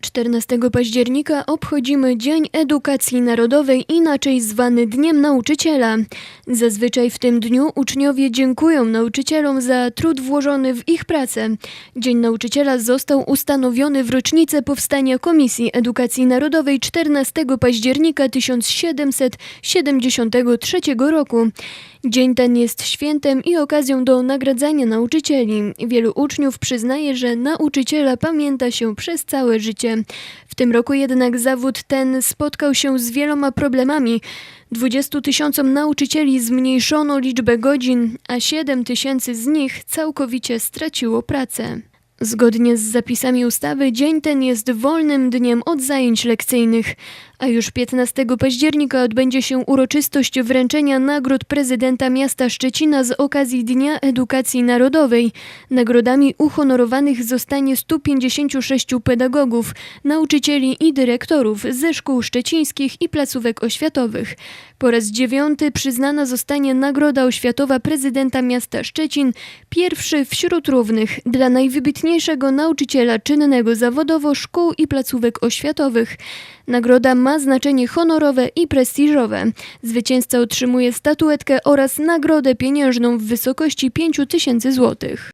14 października obchodzimy Dzień Edukacji Narodowej, inaczej zwany Dniem Nauczyciela. Zazwyczaj w tym dniu uczniowie dziękują nauczycielom za trud włożony w ich pracę. Dzień Nauczyciela został ustanowiony w rocznicę powstania Komisji Edukacji Narodowej 14 października 1773 roku. Dzień ten jest świętem i okazją do nagradzania nauczycieli. Wielu uczniów przyznaje, że nauczyciela pamięta się przez całe życie. W tym roku jednak zawód ten spotkał się z wieloma problemami. 20 tysiącom nauczycieli zmniejszono liczbę godzin, a 7 tysięcy z nich całkowicie straciło pracę. Zgodnie z zapisami ustawy, dzień ten jest wolnym dniem od zajęć lekcyjnych, a już 15 października odbędzie się uroczystość wręczenia nagród prezydenta miasta Szczecina z okazji Dnia Edukacji Narodowej. Nagrodami uhonorowanych zostanie 156 pedagogów, nauczycieli i dyrektorów ze szkół szczecińskich i placówek oświatowych. Po raz dziewiąty przyznana zostanie Nagroda Oświatowa prezydenta miasta Szczecin, pierwszy wśród równych dla najwybitniejszego nauczyciela czynnego zawodowo szkół i placówek oświatowych. Nagroda ma znaczenie honorowe i prestiżowe. Zwycięzca otrzymuje statuetkę oraz nagrodę pieniężną w wysokości 5 tysięcy złotych.